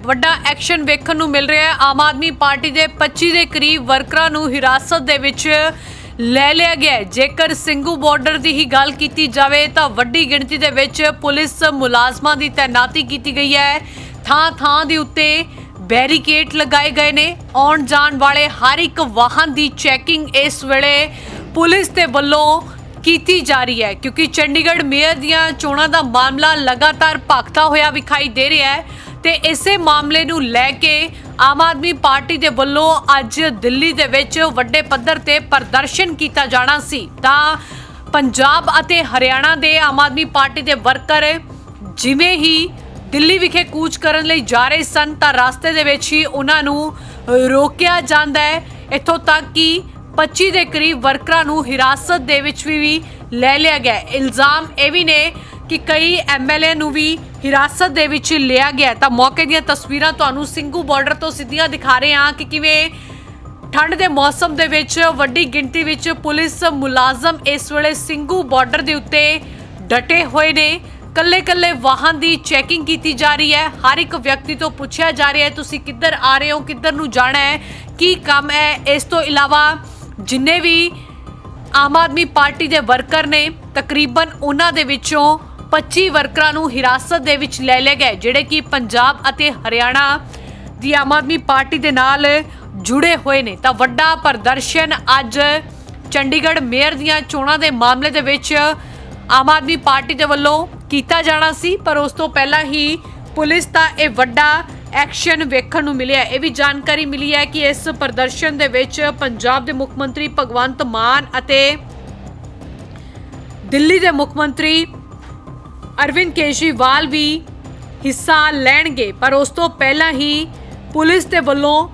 ਵੱਡਾ ਐਕਸ਼ਨ ਵੇਖਣ ਨੂੰ ਮਿਲ ਰਿਹਾ ਹੈ। ਆਮ ਆਦਮੀ ਪਾਰਟੀ ਦੇ 25 ਦੇ ਕਰੀਬ ਵਰਕਰਾਂ ਨੂੰ ਹਿਰਾਸਤ ਦੇ ਵਿੱਚ ਲੈ ਲਿਆ ਗਿਆ ਜੇਕਰ ਸਿੰਘੂ ਬਾਰਡਰ ਦੀ ਹੀ ਗੱਲ ਕੀਤੀ ਜਾਵੇ ਤਾਂ ਵੱਡੀ ਗਿਣਤੀ ਦੇ ਵਿੱਚ ਪੁਲਿਸ ਮੁਲਾਜ਼ਮਾਂ ਦੀ ਤਾਇਨਾਤੀ ਕੀਤੀ ਗਈ ਹੈ। ਥਾਂ ਥਾਂ ਦੇ ਉੱਤੇ ਬੈਰੀਕੇਡ ਲਗਾਏ ਗਏ ਨੇ। ਆਉਣ ਜਾਣ ਵਾਲੇ ਹਰ ਇੱਕ ਵਾਹਨ ਦੀ ਚੈਕਿੰਗ ਇਸ ਵੇਲੇ ਪੁਲਿਸ ਦੇ ਵੱਲੋਂ ਕੀਤੀ ਜਾ ਰਹੀ ਹੈ। ਕਿਉਂਕਿ ਚੰਡੀਗੜ੍ਹ ਮੇਅਰ ਦੀਆਂ ਚੋਣਾਂ ਦਾ ਮਾਮਲਾ ਲਗਾਤਾਰ ਭਖਦਾ ਹੋਇਆ ਵਿਖਾਈ ਦੇ ਰਿਹਾ ਹੈ। ਤੇ ਇਸੇ ਮਾਮਲੇ ਨੂੰ ਲੈ ਕੇ ਆਮ ਆਦਮੀ ਪਾਰਟੀ ਦੇ ਵੱਲੋਂ ਅੱਜ ਦਿੱਲੀ ਦੇ ਵਿੱਚ ਵੱਡੇ ਪੱਧਰ ਤੇ ਪ੍ਰਦਰਸ਼ਨ ਕੀਤਾ ਜਾਣਾ ਸੀ। ਤਾਂ ਪੰਜਾਬ ਅਤੇ ਹਰਿਆਣਾ ਦੇ ਆਮ ਆਦਮੀ ਪਾਰਟੀ ਦੇ ਵਰਕਰ ਜਿਵੇਂ ਹੀ ਦਿੱਲੀ ਵਿਖੇ ਕੂਚ ਕਰਨ ਲਈ ਜਾ ਰਹੇ ਸਨ ਤਾਂ ਰਸਤੇ ਦੇ ਵਿੱਚ ਹੀ ਉਹਨਾਂ ਨੂੰ ਰੋਕਿਆ ਜਾਂਦਾ ਹੈ। ਇੱਥੋਂ ਤੱਕ ਕਿ 25 ਦੇ ਕਰੀਬ ਵਰਕਰਾਂ ਨੂੰ ਹਿਰਾਸਤ ਦੇ ਵਿੱਚ ਵੀ, ਲੈ ਲਿਆ ਗਿਆ ਇਲਜ਼ਾਮ ਇਹ ਵੀ ਨੇ ਕਿ ਕਈ ਐਮਐਲਏ ਨੂੰ ਵੀ ਹਿਰਾਸਤ ਦੇ ਵਿੱਚ ਲਿਆ ਗਿਆ ਤਾਂ ਮੌਕੇ ਦੀਆਂ ਤਸਵੀਰਾਂ ਤੁਹਾਨੂੰ ਸਿੰਘੂ ਬਾਰਡਰ ਤੋਂ ਸਿੱਧੀਆਂ ਦਿਖਾ ਰਹੇ ਹਾਂ ਕਿ ਕਿਵੇਂ ਠੰਡ ਦੇ ਮੌਸਮ ਦੇ ਵਿੱਚ ਵੱਡੀ ਗਿਣਤੀ ਵਿੱਚ ਪੁਲਿਸ ਮੁਲਾਜ਼ਮ ਇਸ ਵੇਲੇ ਸਿੰਘੂ ਬਾਰਡਰ ਦੇ ਉੱਤੇ ਡਟੇ ਹੋਏ ਨੇ। ਕੱਲੇ ਕੱਲੇ ਵਾਹਨ ਦੀ ਚੈਕਿੰਗ ਕੀਤੀ ਜਾ ਰਹੀ ਹੈ। ਹਰ ਇੱਕ ਵਿਅਕਤੀ ਤੋਂ ਪੁੱਛਿਆ ਜਾ ਰਿਹਾ ਹੈ, ਤੁਸੀਂ ਕਿੱਧਰ ਆ ਰਹੇ ਹੋ, ਕਿੱਧਰ ਨੂੰ ਜਾਣਾ ਹੈ, ਕੀ ਕੰਮ ਹੈ? ਇਸ ਤੋਂ ਇਲਾਵਾ ਜਿੰਨੇ ਵੀ ਆਮ ਆਦਮੀ ਪਾਰਟੀ ਦੇ ਵਰਕਰ ਨੇ, ਤਕਰੀਬਨ ਉਹਨਾਂ ਦੇ ਵਿੱਚੋਂ 25 ਵਰਕਰਾਂ ਨੂੰ ਹਿਰਾਸਤ ਦੇ ਵਿੱਚ ਲੈ ਲਿਆ ਗਿਆ ਜਿਹੜੇ ਕਿ ਪੰਜਾਬ ਅਤੇ ਹਰਿਆਣਾ ਦੀ ਆਮ ਆਦਮੀ ਪਾਰਟੀ ਦੇ ਨਾਲ ਜੁੜੇ ਹੋਏ ਨੇ। ਤਾਂ ਵੱਡਾ ਪ੍ਰਦਰਸ਼ਨ ਅੱਜ ਚੰਡੀਗੜ੍ਹ ਮੇਅਰ ਦੀਆਂ ਚੋਣਾਂ ਦੇ ਮਾਮਲੇ ਦੇ ਵਿੱਚ ਆਮ ਆਦਮੀ ਪਾਰਟੀ ਦੇ ਵੱਲੋਂ ਕੀਤਾ ਜਾਣਾ ਸੀ, ਪਰ ਉਸ ਤੋਂ ਪਹਿਲਾਂ ਹੀ ਪੁਲਿਸ ਦਾ ਇਹ ਵੱਡਾ ਐਕਸ਼ਨ ਵੇਖਣ ਨੂੰ ਮਿਲਿਆ। ਇਹ ਵੀ ਜਾਣਕਾਰੀ ਮਿਲੀ ਹੈ ਕਿ ਇਸ ਪ੍ਰਦਰਸ਼ਨ ਦੇ ਵਿੱਚ ਪੰਜਾਬ ਦੇ ਮੁੱਖ ਮੰਤਰੀ ਭਗਵੰਤ ਮਾਨ ਅਤੇ ਦਿੱਲੀ ਦੇ ਮੁੱਖ ਮੰਤਰੀ ਅਰਵਿੰਦ ਕੇਜਰੀਵਾਲ ਵੀ ਹਿੱਸਾ ਲੈਣਗੇ, ਪਰ ਉਸ ਤੋਂ ਪਹਿਲਾਂ ਹੀ ਪੁਲਿਸ ਦੇ ਵੱਲੋਂ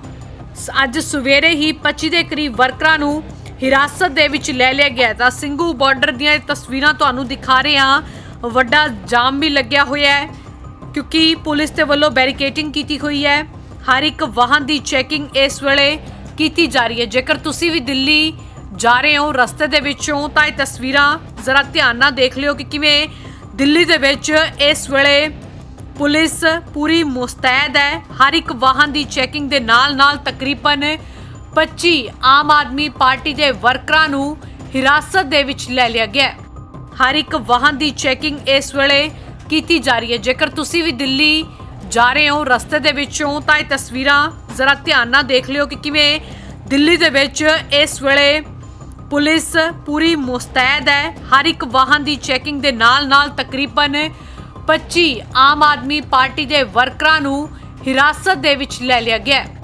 ਸ- ਅੱਜ ਸਵੇਰੇ ਹੀ 25 ਦੇ ਕਰੀਬ ਵਰਕਰਾਂ ਨੂੰ ਹਿਰਾਸਤ ਦੇ ਵਿੱਚ ਲੈ ਲਿਆ ਗਿਆ ਤਾਂ ਸਿੰਘੂ ਬਾਰਡਰ ਦੀਆਂ ਇਹ ਤਸਵੀਰਾਂ ਤੁਹਾਨੂੰ ਦਿਖਾ ਰਹੇ ਹਾਂ। ਵੱਡਾ ਜਾਮ ਵੀ ਲੱਗਿਆ ਹੋਇਆ ਹੈ, ਕਿਉਂਕਿ ਪੁਲਿਸ ਦੇ ਵੱਲੋਂ ਬੈਰੀਕੇਟਿੰਗ ਕੀਤੀ ਹੋਈ ਹੈ। ਹਰ ਇੱਕ ਵਾਹਨ ਦੀ ਚੈਕਿੰਗ ਇਸ ਵੇਲੇ ਕੀਤੀ ਜਾ ਰਹੀ ਹੈ। ਜੇਕਰ ਤੁਸੀਂ ਵੀ ਦਿੱਲੀ ਜਾ ਰਹੇ ਹੋ, ਰਸਤੇ ਦੇ ਵਿੱਚੋਂ, ਤਾਂ ਇਹ ਤਸਵੀਰਾਂ ਜ਼ਰਾ ਧਿਆਨ ਨਾਲ ਦੇਖ ਲਿਓ ਕਿ ਕਿਵੇਂ ਦਿੱਲੀ ਦੇ ਵਿੱਚ ਇਸ ਵੇਲੇ ਪੁਲਿਸ ਪੂਰੀ ਮੁਸਤੈਦ ਹੈ। ਹਰ ਇੱਕ ਵਾਹਨ ਦੀ ਚੈਕਿੰਗ ਦੇ ਨਾਲ-ਨਾਲ ਤਕਰੀਬਨ 25 ਆਮ ਆਦਮੀ ਪਾਰਟੀ ਦੇ ਵਰਕਰਾਂ ਨੂੰ ਹਿਰਾਸਤ ਦੇ ਵਿੱਚ ਲੈ ਲਿਆ ਗਿਆ ਹੈ। ਹਰ ਇੱਕ ਵਾਹਨ ਦੀ ਚੈਕਿੰਗ ਇਸ ਵੇਲੇ ਕੀਤੀ ਜਾ ਰਹੀ ਹੈ। ਜੇਕਰ ਤੁਸੀਂ ਵੀ ਦਿੱਲੀ ਜਾ ਰਹੇ ਹੋ, ਰਸਤੇ ਦੇ ਵਿੱਚੋਂ, ਤਾਂ ਇਹ ਤਸਵੀਰਾਂ ਜ਼ਰਾ ਧਿਆਨ ਨਾਲ ਦੇਖ ਲਿਓ ਕਿ ਕਿਵੇਂ ਦਿੱਲੀ ਦੇ ਵਿੱਚ ਇਸ ਵੇਲੇ ਪੁਲਿਸ ਪੂਰੀ ਮੁਸਤੈਦ ਹੈ। ਹਰ ਇੱਕ ਵਾਹਨ ਦੀ ਚੈਕਿੰਗ ਦੇ ਨਾਲ-ਨਾਲ ਤਕਰੀਬਨ 25 ਆਮ ਆਦਮੀ ਪਾਰਟੀ ਦੇ ਵਰਕਰਾਂ ਨੂੰ ਹਿਰਾਸਤ ਦੇ ਵਿੱਚ ਲੈ ਲਿਆ ਗਿਆ ਹੈ।